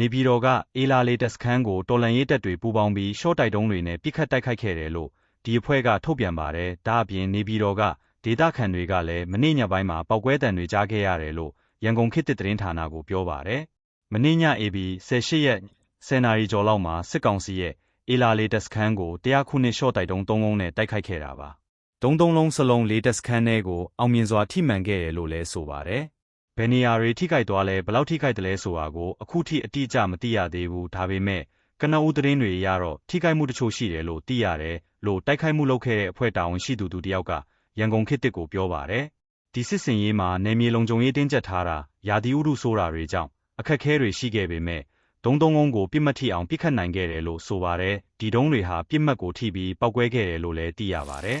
နေပြည်တော်ကအေလာလေးတပ်စခန်းကိုတော်လန်ရေးတပ်တွေပူးပေါင်းပြီးရှော့တိုက်တုံးတွေနဲ့ပြစ်ခတ်တိုက်ခိုက်ခဲ့တယ်လို့ဒီအဖွဲ့ကထုတ်ပြန်ပါတယ်။ဒါအပြင်နေပြည်တော်ကဒေသခံတွေကလည်းမနေ့ညပိုင်းမှာပောက်ကွဲတံတွေကြားခဲ့ရတယ်လို့ရန်ကုန်ခေတ်သစ်သတင်းဌာနကိုပြောပါတယ်။မနေ့ည AB 18ရက်10နာရီကျော်လောက်မှာစစ်ကောင်စီရဲ့အေလာလေးတပ်စခန်းကိုတရားခုနှစ်ရှော့တိုက်တုံး၃လုံးနဲ့တိုက်ခိုက်ခဲ့တာပါ။တုံးသုံးလုံးစလုံးလေးတပ်စခန်းထဲကိုအောင်မြင်စွာထိမှန်ခဲ့တယ်လို့လည်းဆိုပါတယ်။ ဘယ်နေရာတွေထိခိုက်သွားလဲဘယ်လောက်ထိခိုက်တယ်လဲဆိုတာကိုအခုထိအတိအကျမသိရသေးဘူးဒါပေမဲ့ကနဦးသတင်းတွေအရတော့ထိခိုက်မှုတချို့ရှိတယ်လို့သိရတယ်လို့တိုက်ခိုက်မှုလုပ်ခဲ့တဲ့အဖွဲ့တာဝန်ရှိသူသူတယောက်ကရန်ကုန်ခေတ်တစ်ကိုပြောပါတယ်ဒီစစ်စင်ရေးမှာနေမြေလုံခြုံရေးတင်းကျပ်ထားတာယာတီဥဒုဆိုတာတွေကြောင့်အခက်အခဲတွေရှိခဲ့ပေမဲ့ဒုံသုံးလုံးကိုပြစ်မှတ်ထိအောင်ပြစ်ခတ်နိုင်ခဲ့တယ်လို့ဆိုပါတယ်ဒီဒုံးတွေဟာပြစ်မှတ်ကိုထိပြီးပောက်ကွဲခဲ့တယ်လို့လည်းသိရပါတယ်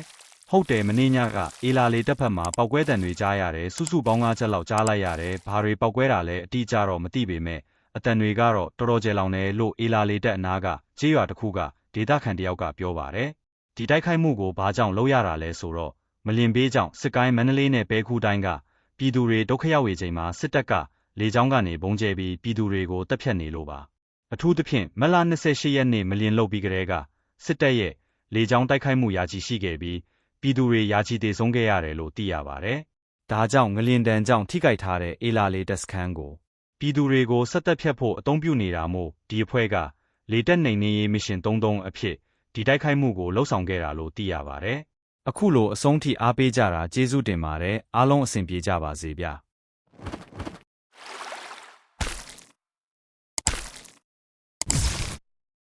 ဟုတ်တယ်မင်းညကအေလာလေတက်ဖက်မှာပောက်ကွဲတံတွေကြားရတယ်စုစုပေါင်း၅ချက်လောက်ကြားလိုက်ရတယ်ဘာတွေပောက်ကွဲတာလဲအတိအကျတော့မသိပေမဲ့အတန်တွေကတော့တော်တော်ကျယ်လောင်တယ်လို့အေလာလေတက်အနားကကြေးရွာတစ်ခုကဒေတာခန်တယောက်ကပြောပါတယ်ဒီတိုက်ခိုက်မှုကိုဘာကြောင့်လုပ်ရတာလဲဆိုတော့မလင်ဘေးကြောင့်စစ်ကိုင်းမန္တလေးနဲ့ပဲခူးတိုင်းကပြည်သူတွေဒုက္ခရောက်ဝေချိန်မှာစစ်တပ်ကလေကြောင်းကနေဘုံကျဲပြီးပြည်သူတွေကိုတပ်ဖြတ်နေလို့ပါအထူးသဖြင့်မလ28ရက်နေ့မလင်လုတ်ပြီးကတည်းကစစ်တပ်ရဲ့လေကြောင်းတိုက်ခိုက်မှုရာချီရှိခဲ့ပြီး ပြည်သူတွေရာချီတည်ဆုံးခဲ့ရတယ်လို့သိရပါတယ်။ဒါကြောင့်ငလင်တန်ကြောင့်ထိခိုက်ထားတဲ့အေလာလေးတပ်စခန်းကိုပြည်သူတွေကိုဆက်သက်ဖြတ်ဖို့အသုံးပြုနေတာမို့ဒီအဖွဲ့ကလေတက်နိုင်နေရေးမရှင်33အဖြစ်ဒီတိုက်ခိုက်မှုကိုလှုပ်ဆောင်ခဲ့တာလို့သိရပါတယ်။အခုလိုအဆုံးထိအားပေးကြတာကျေးဇူးတင်ပါတယ်အားလုံးအဆင်ပြေကြပါစေဗျာ။